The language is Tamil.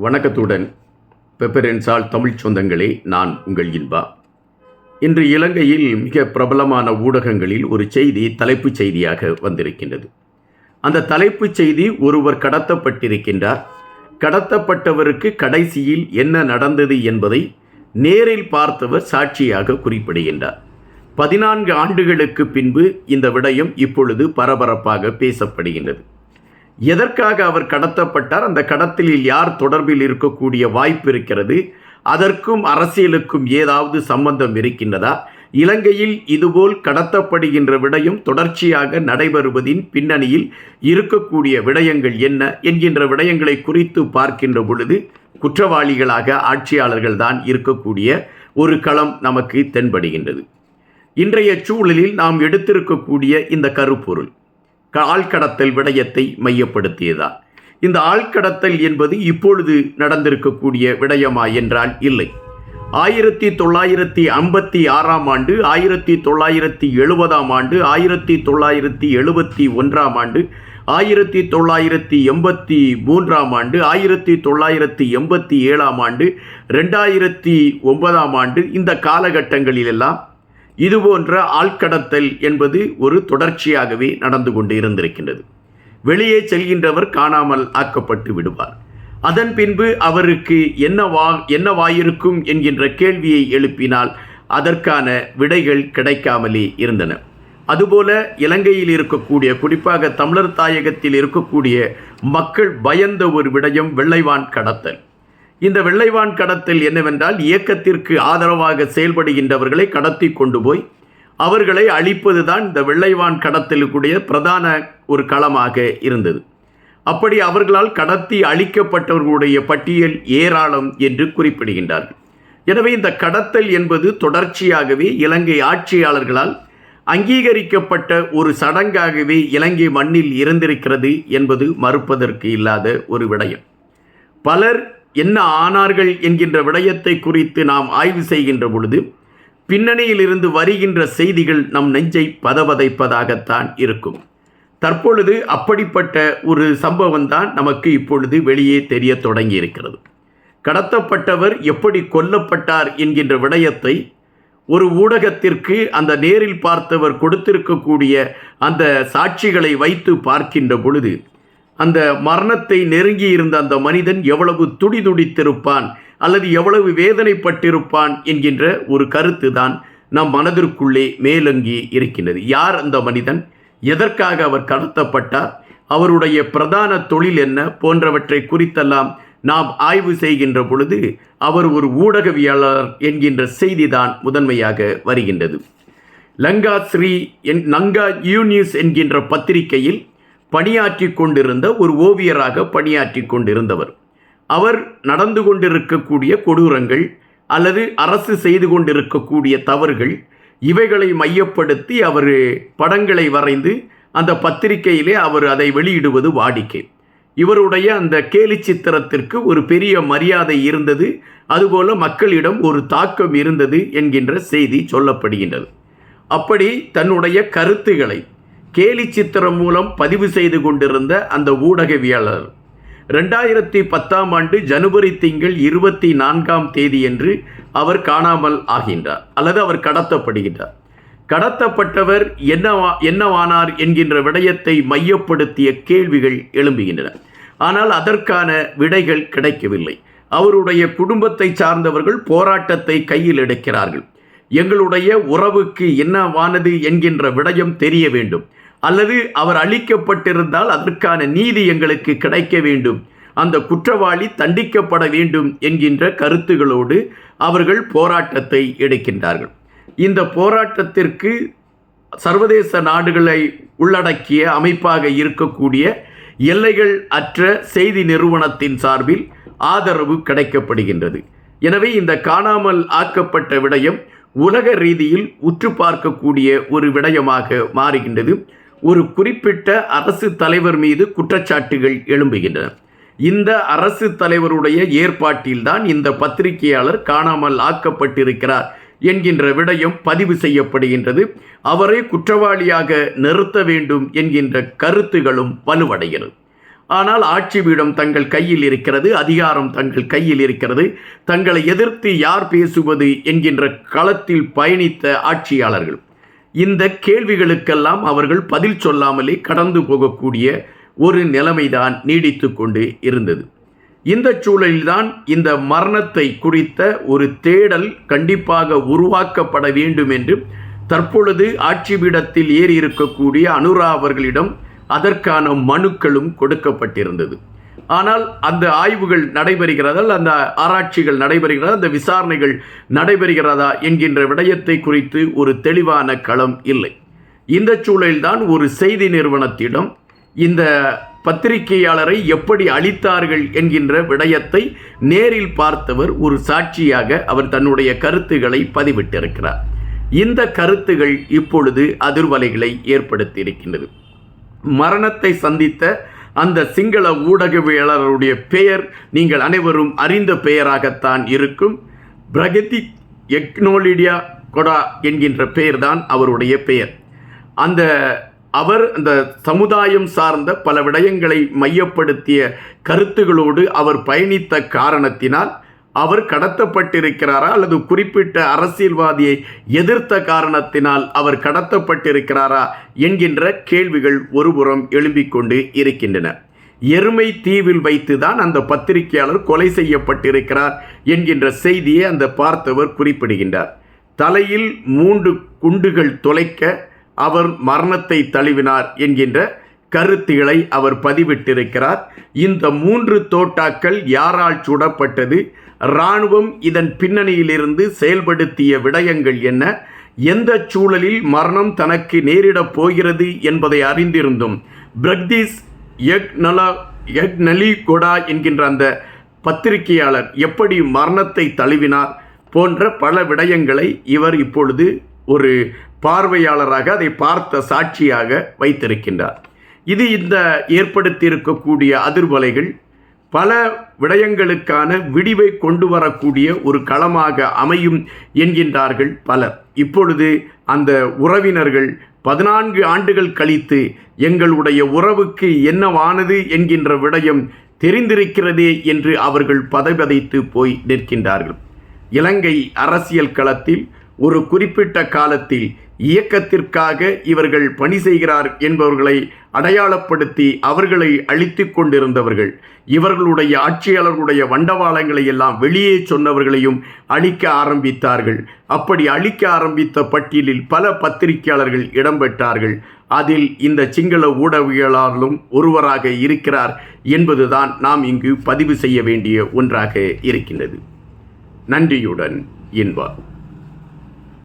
வணக்கத்துடன். பெப்பரென்சால் தமிழ் சொந்தங்களே நான் உங்கள் இன்பா. இன்று இலங்கையில் மிக பிரபலமான ஊடகங்களில் ஒரு செய்தி தலைப்புச் செய்தியாக வந்திருக்கின்றது. அந்த தலைப்புச் செய்தி ஒருவர் கடத்தப்பட்டிருக்கின்றார். கடத்தப்பட்டவருக்கு கடைசியில் என்ன நடந்தது என்பதை நேரில் பார்த்தவர் சாட்சியாக குறிப்பிடுகின்றார். பதினான்கு ஆண்டுகளுக்கு பின்பு இந்த விடயம் இப்பொழுது பரபரப்பாக பேசப்படுகின்றது. எதற்காக அவர் கடத்தப்பட்டார்? அந்த கடத்தலில் யார் தொடர்பில் இருக்கக்கூடிய வாய்ப்பு இருக்கிறது? அதற்கும் அரசியலுக்கும் ஏதாவது சம்பந்தம் இருக்கின்றதா? இலங்கையில் இதுபோல் கடத்தப்படுகின்ற விடயம் தொடர்ச்சியாக நடைபெறுவதின் பின்னணியில் இருக்கக்கூடிய விடயங்கள் என்ன என்கின்ற விடயங்களை குறித்து பார்க்கின்ற பொழுது குற்றவாளிகளாக ஆட்சியாளர்கள் தான் இருக்கக்கூடிய ஒரு களம் நமக்கு தென்படுகின்றது. இன்றைய சூழலில் நாம் எடுத்திருக்கக்கூடிய இந்த கருப்பொருள். ஆழ்கடத்தல் ஆள்கடத்தல் விடயத்தை மையப்படுத்தியதா? இந்த ஆள்கடத்தல் என்பது இப்பொழுது நடந்திருக்கக்கூடிய விடயமா என்றால் இல்லை. ஆயிரத்தி தொள்ளாயிரத்தி ஐம்பத்தி ஆறாம் ஆண்டு ஆயிரத்தி தொள்ளாயிரத்தி எழுபதாம் ஆண்டு ஆயிரத்தி தொள்ளாயிரத்தி எழுபத்தி ஒன்றாம் ஆண்டு ஆயிரத்தி தொள்ளாயிரத்தி எண்பத்தி மூன்றாம் ஆண்டு ஆயிரத்தி தொள்ளாயிரத்தி எண்பத்தி ஏழாம் ஆண்டு ரெண்டாயிரத்தி ஒன்பதாம் ஆண்டு இந்த காலகட்டங்களிலெல்லாம் இதுபோன்ற ஆள்கடத்தல் என்பது ஒரு தொடர்ச்சியாகவே நடந்து கொண்டு இருந்திருக்கின்றது வெளியே செல்கின்றவர் காணாமல் ஆக்கப்பட்டு விடுவார். அதன் பின்பு அவருக்கு என்னவா என்னவாயிருக்கும் என்கின்ற கேள்வியை எழுப்பினால் அதற்கான விடைகள் கிடைக்காமலே இருந்தன. அதுபோல இலங்கையில் இருக்கக்கூடிய குறிப்பாக தமிழர் தாயகத்தில் இருக்கக்கூடிய மக்கள் பயந்த ஒரு விடயம் வெள்ளைவான் கடத்தல். இந்த வெள்ளைவான் கடத்தல் என்னவென்றால் இயக்கத்திற்கு ஆதரவாக செயல்படுகின்றவர்களை கடத்தி கொண்டு போய் அவர்களை அழிப்பது தான் இந்த வெள்ளைவான் கடத்தலுக்குடைய பிரதான ஒரு களமாக இருந்தது. அப்படி அவர்களால் கடத்தி அழிக்கப்பட்டவர்களுடைய பட்டியல் ஏராளம் என்று குறிப்பிடுகின்றார்கள். எனவே இந்த கடத்தல் என்பது தொடர்ச்சியாகவே இலங்கை ஆட்சியாளர்களால் அங்கீகரிக்கப்பட்ட ஒரு சடங்காகவே இலங்கை மண்ணில் இருந்திருக்கிறது என்பது மறுப்பதற்கு இல்லாத ஒரு விடயம். பலர் என்ன ஆனார்கள் என்கின்ற விடயத்தை குறித்து நாம் ஆய்வு செய்கின்ற பொழுது பின்னணியிலிருந்து வருகின்ற செய்திகள் நம் நெஞ்சை பதவதைப்பதாகத்தான் இருக்கும். தற்பொழுது அப்படிப்பட்ட ஒரு சம்பவம் தான் நமக்கு இப்பொழுது வெளியே தெரிய தொடங்கி இருக்கிறது கடத்தப்பட்டவர் எப்படி கொல்லப்பட்டார் என்கின்ற விடயத்தை ஒரு ஊடகத்திற்கு அந்த நேரில் பார்த்தவர் கொடுத்திருக்கக்கூடிய அந்த சாட்சிகளை வைத்து பார்க்கின்ற பொழுது அந்த மரணத்தை நெருங்கி இருந்த அந்த மனிதன் எவ்வளவு துடிதுடித்திருப்பான் அல்லது எவ்வளவு வேதனைப்பட்டிருப்பான் என்கின்ற ஒரு கருத்து தான் நம் மனதிற்குள்ளே மேலங்கி இருக்கின்றது. யார் அந்த மனிதன்? எதற்காக அவர் கடத்தப்பட்டார்? அவருடைய பிரதான தொழில் என்ன? போன்றவற்றை குறித்தெல்லாம் நாம் ஆய்வு செய்கின்ற பொழுது அவர் ஒரு ஊடகவியலாளர் என்கின்ற செய்திதான் முதன்மையாக வருகின்றது. லங்கா ஸ்ரீ என் லங்கா யூனியூஸ் என்கின்ற பத்திரிகையில் பணியாற்றி கொண்டிருந்த ஒரு ஓவியராக பணியாற்றி கொண்டிருந்தவர். அவர் நடந்து கொண்டிருக்கக்கூடிய கொடூரங்கள் அல்லது அரசு செய்து கொண்டிருக்கக்கூடிய தவறுகள் இவைகளை மையப்படுத்தி அவர் படங்களை வரைந்து அந்த பத்திரிகையிலே அவர் அதை வெளியிடுவது வாடிக்கை. இவருடைய அந்த கேலி சித்திரத்திற்கு ஒரு பெரிய மரியாதை இருந்தது. அதுபோல மக்களிடம் ஒரு தாக்கம் இருந்தது என்கின்ற செய்தி சொல்லப்படுகின்றது. அப்படி தன்னுடைய கருத்துக்களை கேலி சித்திரம் மூலம் பதிவு செய்து கொண்டிருந்த அந்த ஊடகவியலாளர். ரெண்டாயிரத்தி பத்தாம் ஆண்டு ஜனவரி திங்கள் இருபத்தி நான்காம் தேதியன்று அவர் காணாமல் ஆகின்றார் அல்லது அவர் கடத்தப்படுகின்றார். கடத்தப்பட்டவர் என்னவா என்னவானார் என்கின்ற விடயத்தை மையப்படுத்திய கேள்விகள் எழும்புகின்றன. ஆனால் அதற்கான விடைகள் கிடைக்கவில்லை. அவருடைய குடும்பத்தை சார்ந்தவர்கள் போராட்டத்தை கையில் எடுக்கிறார்கள். எங்களுடைய உறவுக்கு என்னவானது என்கின்ற விடயம் தெரிய வேண்டும். அல்லது அவர் அழிக்கப்பட்டிருந்தால் அதற்கான நீதி எங்களுக்கு கிடைக்க வேண்டும். அந்த குற்றவாளி தண்டிக்கப்பட வேண்டும் என்கின்ற கருத்துகளோடு அவர்கள் போராட்டத்தை எடுக்கின்றார்கள். இந்த போராட்டத்திற்கு சர்வதேச நாடுகளை உள்ளடக்கிய அமைப்பாக இருக்கக்கூடிய எல்லைகள் அற்ற செய்தி நிறுவனத்தின் சார்பில் ஆதரவு கிடைக்கப்படுகின்றது. எனவே இந்த காணாமல் ஆக்கப்பட்ட விடயம் உலக ரீதியில் உற்று பார்க்கக்கூடிய ஒரு விடயமாக மாறுகின்றது. ஒரு குறிப்பிட்ட அரசு தலைவர் மீது குற்றச்சாட்டுகள் எழும்புகின்றன. இந்த அரசு தலைவருடைய ஏற்பாட்டில்தான் இந்த பத்திரிகையாளர் காணாமல் ஆக்கப்பட்டிருக்கிறார் என்கின்ற விடயம் பதிவு செய்யப்படுகின்றது. அவரை குற்றவாளியாக நிறுத்த வேண்டும் என்கின்ற கருத்துகளும் வலுவடைகிறது. ஆனால் ஆட்சி பீடம் தங்கள் கையில் இருக்கிறது அதிகாரம் தங்கள் கையில் இருக்கிறது. தங்களை எதிர்த்து யார் பேசுவது என்கின்ற களத்தில் பயணித்த ஆட்சியாளர்கள் இந்த கேள்விகளுக்கெல்லாம் அவர்கள் பதில் சொல்லாமலே கடந்து போகக்கூடிய ஒரு நிலைமைதான் நீடித்து கொண்டு இருந்தது. இந்த சூழலில்தான் இந்த மரணத்தை குறித்த ஒரு தேடல் கண்டிப்பாக உருவாக்கப்பட வேண்டும் என்று தற்பொழுது ஆட்சி பீடத்தில் ஏறி இருக்கக்கூடிய அனுரா அவர்களிடம் அதற்கான மனுக்களும் கொடுக்கப்பட்டிருந்தது. ஆனால் அந்த ஆய்வுகள் நடைபெறுகிறதால் அந்த ஆராய்ச்சிகள் நடைபெறுகிறதா அந்த விசாரணைகள் நடைபெறுகிறதா என்கின்ற விடயத்தை குறித்து ஒரு தெளிவான களம் இல்லை. இந்த சூழலில்தான் ஒரு செய்தி நிறுவனத்திடம் இந்த பத்திரிகையாளரை எப்படி அளித்தார்கள் என்கின்ற விடயத்தை நேரில் பார்த்தவர் ஒரு சாட்சியாக அவர் தன்னுடைய கருத்துக்களை பதிவிட்டிருக்கிறார். இந்த கருத்துகள் இப்பொழுது அதிர்வலைகளை ஏற்படுத்தியிருக்கின்றது. மரணத்தை சந்தித்த அந்த சிங்கள ஊடகவியலருடைய பெயர் நீங்கள் அனைவரும் அறிந்த பெயராகத்தான் இருக்கும். பிரகதி எக்னோலிடியா கொடா என்கின்ற பெயர்தான் அவருடைய பெயர். அந்த அவர் அந்த சமுதாயம் சார்ந்த பல விடயங்களை மையப்படுத்திய கருத்துகளோடு அவர் பயணித்த காரணத்தினால் அவர் கடத்தப்பட்டிருக்கிறாரா அல்லது குறிப்பிட்ட அரசியல்வாதியை எதிர்த்த காரணத்தினால் அவர் கடத்தப்பட்டிருக்கிறாரா என்கின்ற கேள்விகள் ஒருபுறம் எழும்பிக் கொண்டு இருக்கின்றன. எருமை தீவில் வைத்துதான் அந்த பத்திரிகையாளர் கொலை செய்யப்பட்டிருக்கிறார் என்கின்ற செய்தியை அந்த பார்த்தவர் குறிப்பிடுகின்றார். தலையில் மூன்று குண்டுகள் தொலைக்க அவர் மரணத்தை தழுவினார் என்கின்ற கருத்துகளை அவர் பதிவிட்டிருக்கிறார். இந்த மூன்று தோட்டாக்கள் யாரால் சுடப்பட்டது? இராணுவம் இதன் பின்னணியிலிருந்து செயல்படுத்திய விடயங்கள் என்ன? எந்த சூழலில் மரணம் தனக்கு நேரிடப் போகிறது என்பதை அறிந்திருந்தும் பிரக்தீஸ் யக்னலா யக்னலி எக் நலி கொடா என்கின்ற அந்த பத்திரிகையாளர் எப்படி மரணத்தை தழுவினார் போன்ற பல விடயங்களை இவர் இப்பொழுது ஒரு பார்வையாளராக அதை பார்த்த சாட்சியாக வைத்திருக்கின்றார். இது இந்த ஏற்படுத்தியிருக்கக்கூடிய அதிர்வலைகள் பல விடயங்களுக்கான விடிவை கொண்டு வரக்கூடிய ஒரு களமாக அமையும் என்கின்றார்கள் பலர். இப்பொழுது அந்த உறவினர்கள் பதினான்கு ஆண்டுகள் கழித்து எங்களுடைய உறவுக்கு என்னவானது என்கின்ற விடயம் தெரிந்திருக்கிறதே என்று அவர்கள் பதைபதைத்து போய் நிற்கின்றார்கள். இலங்கை அரசியல் களத்தில் ஒரு குறிப்பிட்ட காலத்தில் இயக்கத்திற்காக இவர்கள் பணி செய்கிறார் என்பவர்களை அடையாளப்படுத்தி அவர்களை அழித்து கொண்டிருந்தவர்கள். இவர்களுடைய ஆட்சியாளர்களுடைய வண்டவாளங்களை எல்லாம் வெளியே சொன்னவர்களையும் அழிக்க ஆரம்பித்தார்கள். அப்படி அழிக்க ஆரம்பித்த பட்டியலில் பல பத்திரிகையாளர்கள் இடம்பெற்றார்கள். அதில் இந்த சிங்கள ஊடகவியலாளரும் ஒருவராக இருக்கிறார் என்பதுதான் நாம் இங்கு பதிவு செய்ய வேண்டிய ஒன்றாக இருக்கின்றது. நன்றியுடன் என்பார்